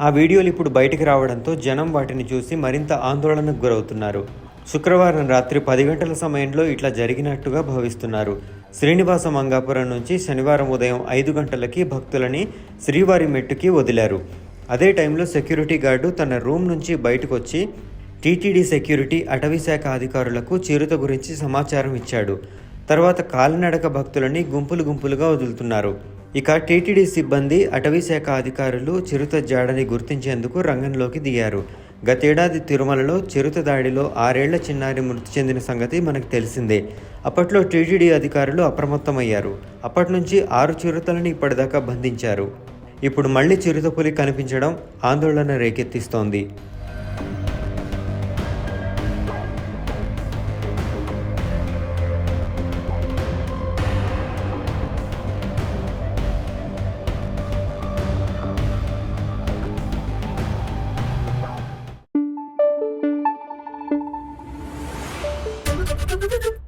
ఆ వీడియోలు ఇప్పుడు బయటికి రావడంతో జనం వాటిని చూసి మరింత ఆందోళనకు గురవుతున్నారు. శుక్రవారం రాత్రి పది గంటల సమయంలో ఇట్లా జరిగినట్టుగా భావిస్తున్నారు. శ్రీనివాస మంగాపురం నుంచి శనివారం ఉదయం ఐదు గంటలకి భక్తులని శ్రీవారి మెట్టుకి వదిలారు. అదే టైంలో సెక్యూరిటీ గార్డు తన రూమ్ నుంచి బయటకు వచ్చి టీటీడీ సెక్యూరిటీ అటవీ శాఖ అధికారులకు చిరుత గురించి సమాచారం ఇచ్చాడు. తర్వాత కాలినడక భక్తులని గుంపులు గుంపులుగా వదులుతున్నారు. ఇక టీటీడీ సిబ్బంది అటవీ శాఖ అధికారులు చిరుత జాడని గుర్తించేందుకు రంగంలోకి దిగారు. గతేడాది తిరుమలలో చిరుత దాడిలో ఆరేళ్ళ చిన్నారి మృతి చెందిన సంగతి మనకు తెలిసిందే. అప్పట్లో టీటీడీ అధికారులు అప్రమత్తమయ్యారు. అప్పటి నుంచి ఆరు చిరుతలను ఇప్పటిదాకా బంధించారు. ఇప్పుడు మళ్ళీ చిరుతపులి కనిపించడం ఆందోళన రేకెత్తిస్తోంది. どっ!